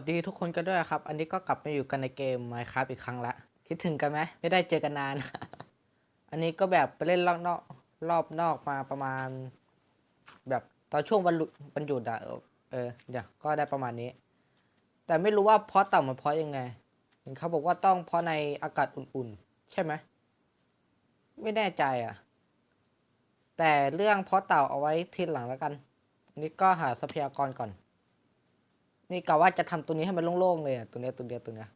วัสดีทุกคนกันด้วยครับ อันนี้ก็กลับมาอยู่กันในเกม Minecraft อีกครั้งละ คิดถึงกันไหม ไม่ได้เจอกันนาน อันนี้ก็แบบไปเล่นรอบนอกรอบนอกมาประมาณ แบบตอนช่วงวันหลุดวันหยุดอะเออเดี๋ยวก็ได้ประมาณนี้ แต่ไม่รู้ว่าเพาะต่ำมันเพาะยังไง เห็นเขาบอกว่าต้องเพาะในอากาศอุ่นๆ ใช่ไหม ไม่แน่ใจอะแต่เรื่องเพาะเต่าเอาไว้ทีหลังแล้วกันนนี้ก็หาทรัพยากรก่อน นี่กะว่าจะทำตัวนี้ให้มันโล่งๆเลยอะตัวเนี้ยตัวเดียวตัวเนี้ย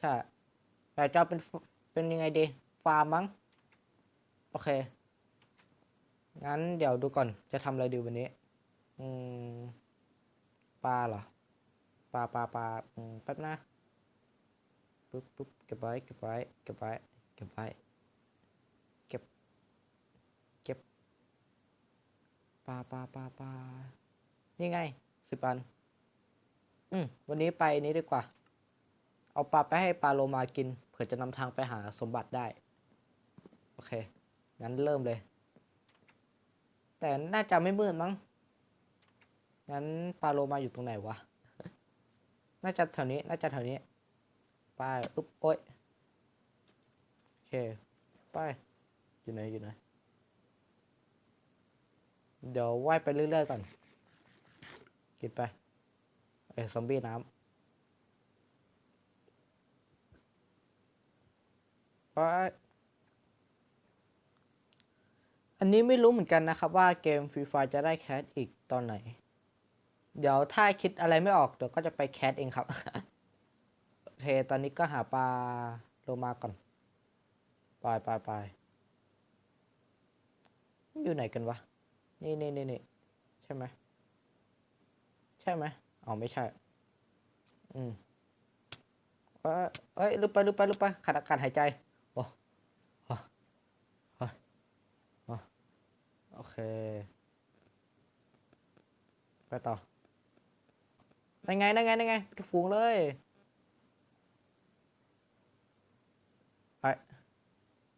ใช่แต่จะเอาเป็นเป็นยังไงดีฟาร์มมั้งโอเคงั้นเดี๋ยวดูก่อนจะทำอะไรดีวันนี้อืมปลาเหรอปลาปลาปลาอืมแป๊บนะปุ๊บปุ๊บเก็บไว้เก็บไว้เก็บไว้เก็บไว้เก็บเก็บปลาปลาปลาปลานี่ไงสิบอัน อืมวันนี้ไปนี้ดีกว่า เอาปลาไปให้ปลาโลมากิน เผื่อจะนำทางไปหาสมบัติได้ โอเค งั้นเริ่มเลย แต่น่าจะไม่มืดมั้ง งั้นปลาโลมาอยู่ตรงไหนวะ น่าจะแถวนี้ น่าจะแถวนี้ไปอุ๊บโอ้ยโอเค ไป อยู่ไหน อยู่ไหน เดี๋ยวว่ายไปเรื่อยๆก่อน กินไป เอ้ซอมบี้น้ำไปอันนี้ไม่รู้เหมือนกันนะครับว่าเกมฟรีไฟจะได้แคสอีกตอนไหน เดี๋ยวถ้าคิดอะไรไม่ออกเดี๋ยวก็จะไปแคสเองครับ โอเค ตอนนี้ก็หาปลาโลมาก่อน ไปไปไปอยู่ไหนกันวะ นี่นี่นี่นี่ใช่ไหม ใช่ไหม อ๋อไม่ใช่ อืมเอ้ยเอ้ยลุกไปลุกไปลุกไปขาดอากาศหายใจโอ้โอ้โอ้โอ้โอเค ไปต่อนั่นไงนั่นไงนั่นไงฝูงเลยไป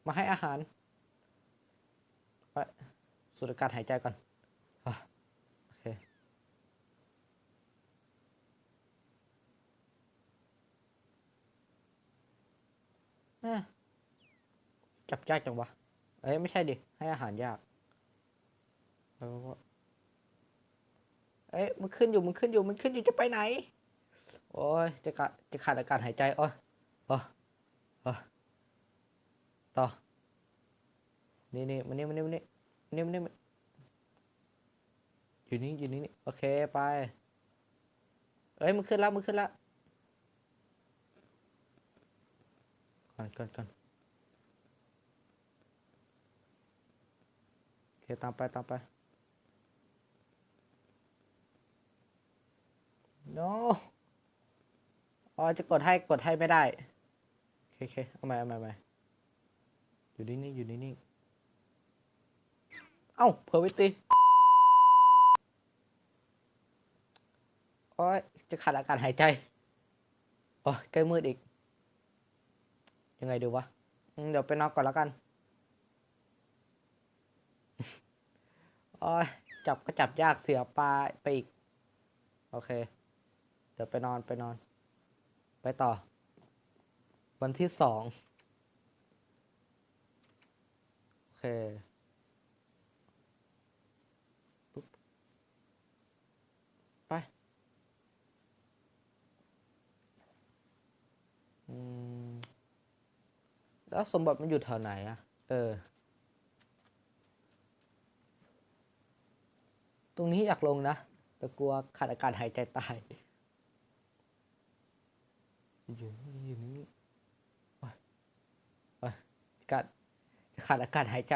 มาให้อาหารไปสูดอากาศหายใจก่อนอะโอเค เอ๊ะ จับยากจังวะ เอ้ยไม่ใช่ดิ ให้อาหารยากเออว่าเอ้ยมันขึ้นอยู่มันขึ้นอยู่มันขึ้นอยู่จะไปไหน โอ้ยจะกะจะขาดอากาศหายใจโอ้ยโอ้ยโอ้ต่อ นี่นี่มันนี่มันนี่มันนี่มันนี่มันนี่มันอยู่นี่อยู่นี่นี่โอเคไป เอ้ยมันขึ้นแล้วมันขึ้นแล้วก่อนก่อนก่อนโอเคตามไปตามไป no อ๋อจะกดให้กดให้ไม่ได้โอเคโอเคเอาใหม่เอาใหม่เอาใหม่อยู่นิ่งๆอยู่นิ่งๆเอ้าเผลอไปตีโอ้ยจะขาดอากาศหายใจโอ้ยใกล้มืดอีก ยังไงดีวะ เดี๋ยวไปนอนก่อนแล้วกัน โอ้ยจับก็จับยากเสียปลาไปอีก โอเค เดี๋ยวไปนอนไปนอน ไปต่อ วันที่สองโอเคปุ๊บไป อืม แล้วสมบัติมันอยู่แถวไหนอะเออ ตรงนี้อยากลงนะ แต่กลัวขาดอากาศหายใจตายอยู่นี่อยู่นี่โอ๊ยโอ๊ยกัดขาดอากาศหายใจ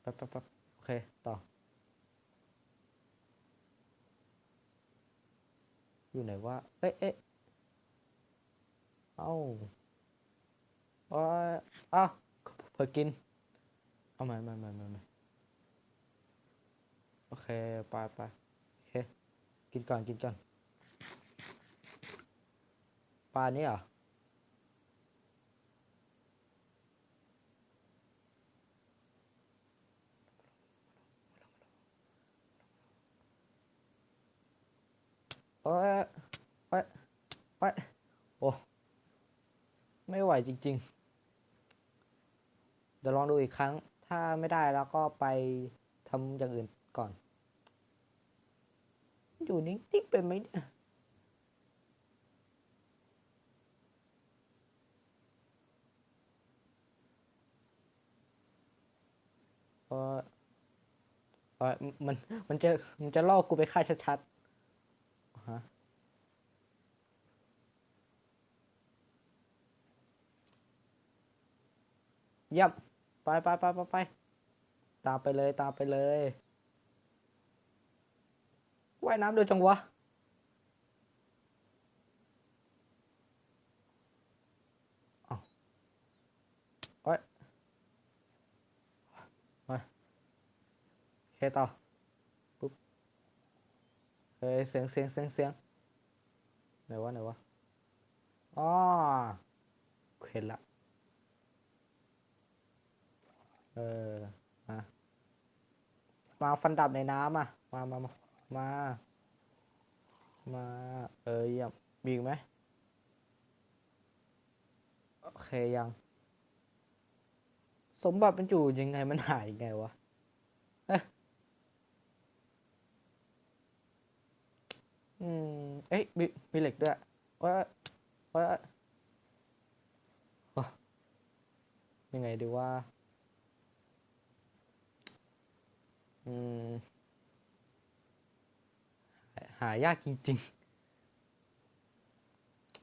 แป๊บแป๊บแป๊บโอเค ต่อ อยู่ไหนวะเอ๊ะเอ๊ะเอ้าอ้ยเอ้าเผื่อกิน เอาใหม่ใหม่ใหม่ใหม่ เคไปไปโอเคกินก่อนกินก่อนปลานี้เหรอโอ้ยไปไปโอ้ไม่ไหวจริง ๆ เดี๋ยวลองดูอีกครั้ง ถ้าไม่ได้แล้วก็ไปทำอย่างอื่นก่อน อยู่นิ่งๆเป็นไหมเนี่ยเพราะเอมัน มันจะ มันจะล่อกูไปฆ่าชัดๆฮะยี่ยมไปไปไปไปไป ตามไปเลย ตามไปเลย ว่ายน้ำเร็วจังวะอ้าโอ้ยไปโอเคต่อ ปุ๊บเฮ้ยเสียงเสียงเสียงเสียงไหนวะไหนวะอ๋อเห็นละเออมามาฟันดับในน้ำอะ มามามา มา มา เออเยี่ยมมีอีกไหมโอเคยัง สมบัติมันอยู่ยังไงมันหายยังไงวะอืม เอ้ยมีมีเหล็กด้วยโอ้ยโอ้ยโอ้ยยังไงดีว่า อืม หายากจริง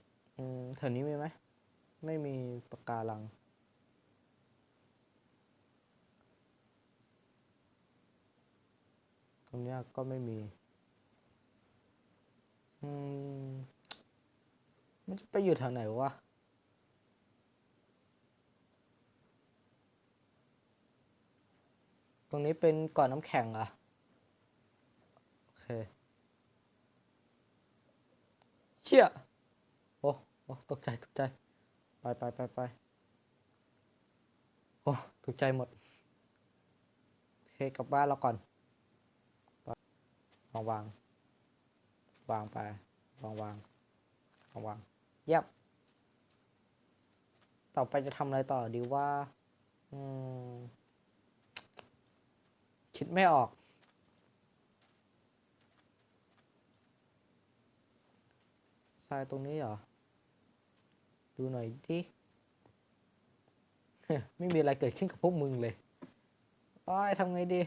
ๆ อืมแถวนี้มีไหม ไม่มีปะการัง ตรงนี้ก็ไม่มี อืม มันจะไปอยู่แถวไหนวะตรงนี้เป็นก่อนน้ำแข็งเหรอะ โอเค เชี่ยโอ้โอ้ตกใจตกใจ ไปไปไปไปโอ้ตกใจหมดโอเคกลับบ้านเราก่อนวางวางวางไปวางวางวางวางเยี่ยมต่อไปจะทำอะไรต่อดีว่า อืม คิดไม่ออก ทรายตรงนี้เหรอ ดูหน่อยดิไม่มีอะไรเกิดขึ้นกับพวกมึงเลยโอ้ยทำไงดี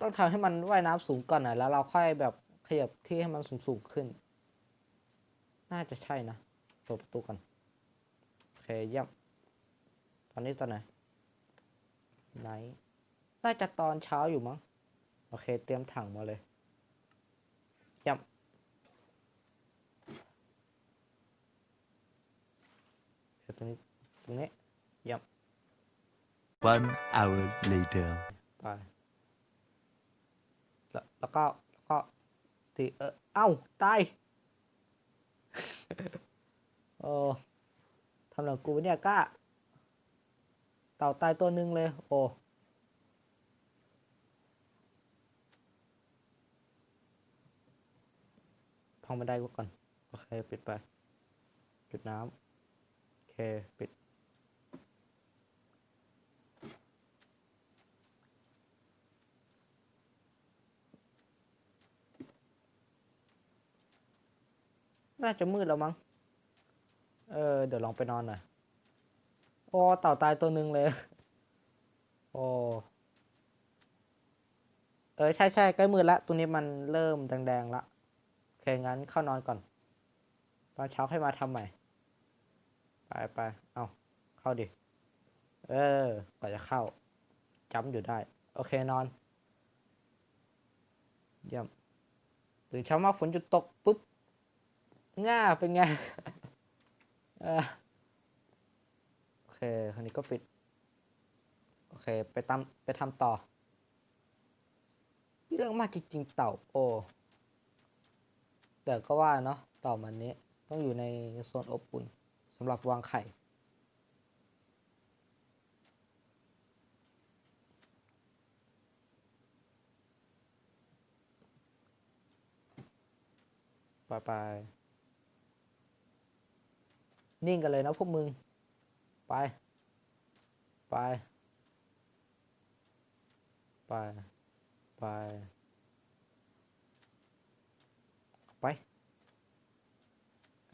ต้องทำให้มันว่ายน้ำสูงก่อนน่อยแล้วเราค่อยแบบขยับที่ให้มันสูงสูงขึ้น น่าจะใช่นะเปิดประตูก่อนโอเคเยี่ยมตอนนี้ตอนไหนไหน น่าจะตอนเช้าอยู่มั้ง โอเค เตรียมถังมาเลยเยี่ยมเดี๋ยวตรงนี้ตรงนี้เยี่ยม One hour later. ไปแล้วแล้วก็แล้วก็ตีเออเอ้าตายโอ้ทำหลังกูเนี่ยกล้า เต่าตายตัวหนึ่งเลย โอ้ พังบันไดกูก่อน โอเค ปิดไปปิดน้ำโอเค ปิด น่าจะมืดแล้วมั้ง เออ เดี๋ยวลองไปนอนหน่อย โอ้ เต่าตายตัวหนึ่งเลย โอ้เออ ใช่ใช่ใกล้มืดละตัวนี้มันเริ่มแดงๆละโอเค งั้นเข้านอนก่อนตอนเช้าให้มาทำใหม่ ไปไปเอาเข้าดิ เออกว่าจะเข้าจำอยู่ได้ โอเคนอนเยี่ยมตื่นเช้ามาฝนหยุดตกปุ๊บง่าเป็นไงเออโอเคคราวนี้ก็ปิด โอเค ไปตามไปทำต่อ เรื่องมากจริงๆเต่า โอ้ แต่ก็ว่าเนาะเต่ามันนี้ต้องอยู่ในโซนอบอุ่นสำหรับวางไข่ไปไป นิ่งกันเลยนะพวกมึง ไป ไป ไป ไป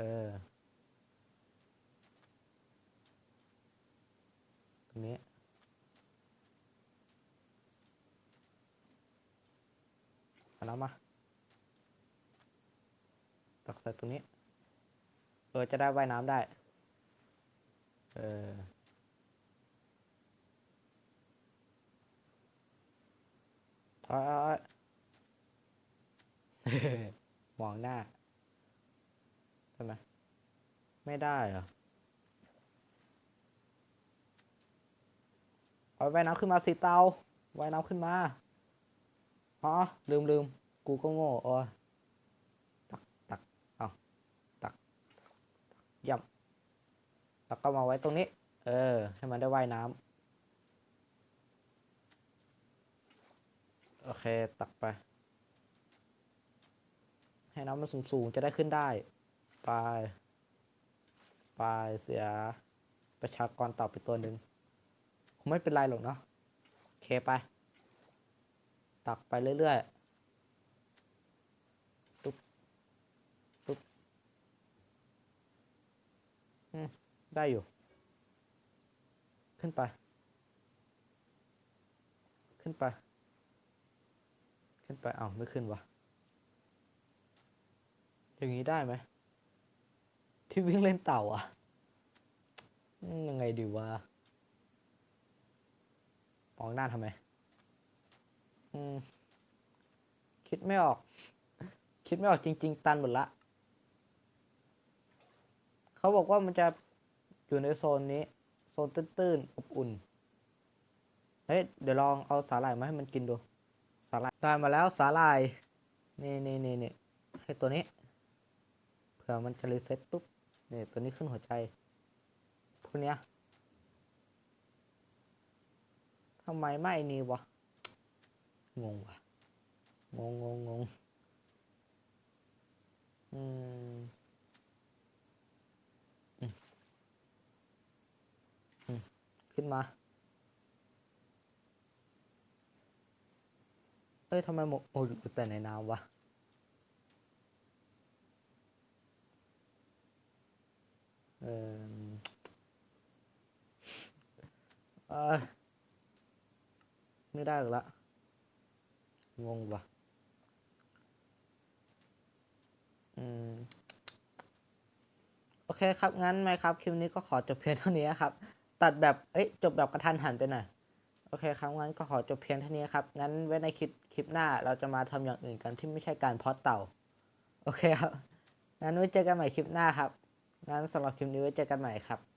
ออตรงนี้เอาน้ำมาตักใส่ตรงนี้ เออ จะได้ว่ายน้ำได้ เออเอาเอมองหน้า ใช่ไหมไม่ได้เหรอเอาว่ายน้ำขึ้นมาสิเตาว่ายน้ำขึ้นมาอ๋อลืมลืมกูก็โง่เออตักตักเอาตักย่ำแล้วก็มาไว้ตรงนี้ เออ ให้มันได้ว่ายน้ำโอเค ตักไป ให้น้ำมันสูงๆ จะได้ขึ้นได้ ไปไปเสียประชากรต่าไปตัวหนึ่งคงไม่เป็นไรหรอกเนาะโอเคไป ตักไปเรื่อยๆตุ๊บตุ๊บอืมได้อยู่ ขึ้นไป ขึ้นไป ขึ้นไปเอ้าไม่ขึ้นวะอย่างนี้ได้ไหม ที่วิ่งเล่นเต่าอะยังไงดีวะมองหน้าทำไม อืม คิดไม่ออก คิดไม่ออกจริง ๆ ตันหมดละ เขาบอกว่ามันจะอยู่ในโซนนี้ โซนตื้นๆอบอุ่น เฮ้ย เดี๋ยวลองเอาสาหร่ายมาให้มันกินดู สาหร่ายได้มาแล้วสาหร่าย นี่นี่นี่นี่ให้ตัวนี้ เผื่อมันจะรีเซ็ตปุ๊บ นี่ตัวนี้ขึ้นหัวใจ พวกเนี้ยทำไมไม่นี่วะ งงวะงงงงงงอืมขึ้นมา เอ้ยทำไมหมกโอ้ยอยู่แต่ในน้ำวะ เออเอยไม่ได้อีกละ งงวะอืม โอเคครับ งั้นไหมครับ คลิปนี้ก็ขอจบเพียงเท่านี้ครับ ตัดแบบ เอ้ย จบแบบกระทันหันไปหน่อย โอเคครับ งั้นก็ขอจบเพียงเท่านี้ครับ งั้นไว้ในคลิป คลิปหน้าเราจะมาทำอย่างอื่นกันที่ไม่ใช่การเพาะเต่า โอเคครับ งั้นไว้เจอกันใหม่คลิปหน้าครับ งั้นสำหรับคลิปนี้ไว้เจอกันใหม่ครับ